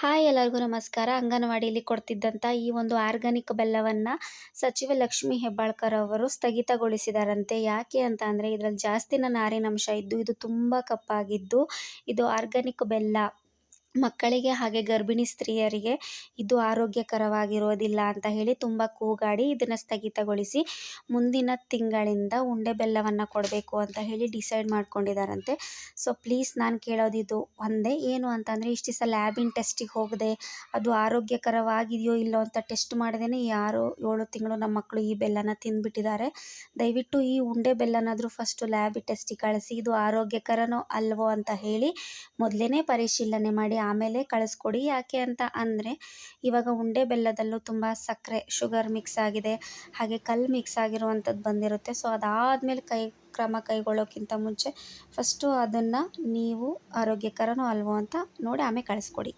Hi ಎಲ್ಲರಿಗೂ ನಮಸ್ಕಾರ. ಅಂಗನವಾಡಿಯಲ್ಲಿ ಕೊಡ್ತಿದ್ದಂಥ ಈ ಒಂದು ಆರ್ಗಾನಿಕ್ ಬೆಲ್ಲವನ್ನು ಸಚಿವ ಲಕ್ಷ್ಮಿ ಹೆಬ್ಬಾಳ್ಕರ್ ಅವರು ಸ್ಥಗಿತಗೊಳಿಸಿದಾರಂತೆ. ಯಾಕೆ ಅಂತ ಅಂದರೆ ಇದರಲ್ಲಿ ಜಾಸ್ತಿನ ನಾರಿನಂಶ ಇದ್ದು, ಇದು ತುಂಬ ಕಪ್ಪಾಗಿದ್ದು, ಇದು ಆರ್ಗಾನಿಕ್ ಬೆಲ್ಲ. ಮಕ್ಕಳಿಗೆ ಹಾಗೆ ಗರ್ಭಿಣಿ ಸ್ತ್ರೀಯರಿಗೆ ಇದು ಆರೋಗ್ಯಕರವಾಗಿರೋದಿಲ್ಲ ಅಂತ ಹೇಳಿ ತುಂಬ ಕೂಗಾಡಿ ಇದನ್ನು ಸ್ಥಗಿತಗೊಳಿಸಿ ಮುಂದಿನ ತಿಂಗಳಿಂದ ಉಂಡೆ ಬೆಲ್ಲವನ್ನು ಕೊಡಬೇಕು ಅಂತ ಹೇಳಿ ಡಿಸೈಡ್ ಮಾಡ್ಕೊಂಡಿದ್ದಾರಂತೆ ಸೊ ಪ್ಲೀಸ್ ನಾನು ಕೇಳೋದಿದು ಒಂದೇ. ಏನು ಅಂತಂದರೆ, ಇಷ್ಟು ದಿವಸ ಲ್ಯಾಬಿನ ಟೆಸ್ಟಿಗೆ ಹೋಗದೆ, ಅದು ಆರೋಗ್ಯಕರವಾಗಿದೆಯೋ ಇಲ್ಲೋ ಅಂತ ಟೆಸ್ಟ್ ಮಾಡದೇ ಯಾರು ಏಳು ತಿಂಗಳು ನಮ್ಮ ಮಕ್ಕಳು ಈ ಬೆಲ್ಲನ ತಿಂದುಬಿಟ್ಟಿದ್ದಾರೆ ದಯವಿಟ್ಟು ಈ ಉಂಡೆ ಬೆಲ್ಲನಾದರೂ ಫಸ್ಟು ಲ್ಯಾಬ್ ಟೆಸ್ಟಿಗೆ ಕಳಿಸಿ, ಇದು ಆರೋಗ್ಯಕರನೋ ಅಲ್ವೋ ಅಂತ ಹೇಳಿ ಮೊದಲೇ ಪರಿಶೀಲನೆ ಮಾಡಿ ಆಮೇಲೆ ಕಳಿಸ್ಕೊಡಿ. ಯಾಕೆ ಅಂತ ಅಂದರೆ, ಇವಾಗ ಉಂಡೆ ಬೆಲ್ಲದಲ್ಲೂ ತುಂಬ ಸಕ್ಕರೆ, ಶುಗರ್ ಮಿಕ್ಸ್ ಆಗಿದೆ. ಹಾಗೆ ಕಲ್ಲು ಮಿಕ್ಸ್ ಆಗಿರುವಂಥದ್ದು ಬಂದಿರುತ್ತೆ. ಸೊ ಅದಾದಮೇಲೆ ಕೈ, ಕ್ರಮ ಕೈಗೊಳ್ಳೋಕ್ಕಿಂತ ಮುಂಚೆ ಫಸ್ಟು ಅದನ್ನು ನೀವು ಆರೋಗ್ಯಕರನೋ ಅಲ್ವೋ ಅಂತ ನೋಡಿ, ಆಮೇಲೆ ಕಳಿಸ್ಕೊಡಿ.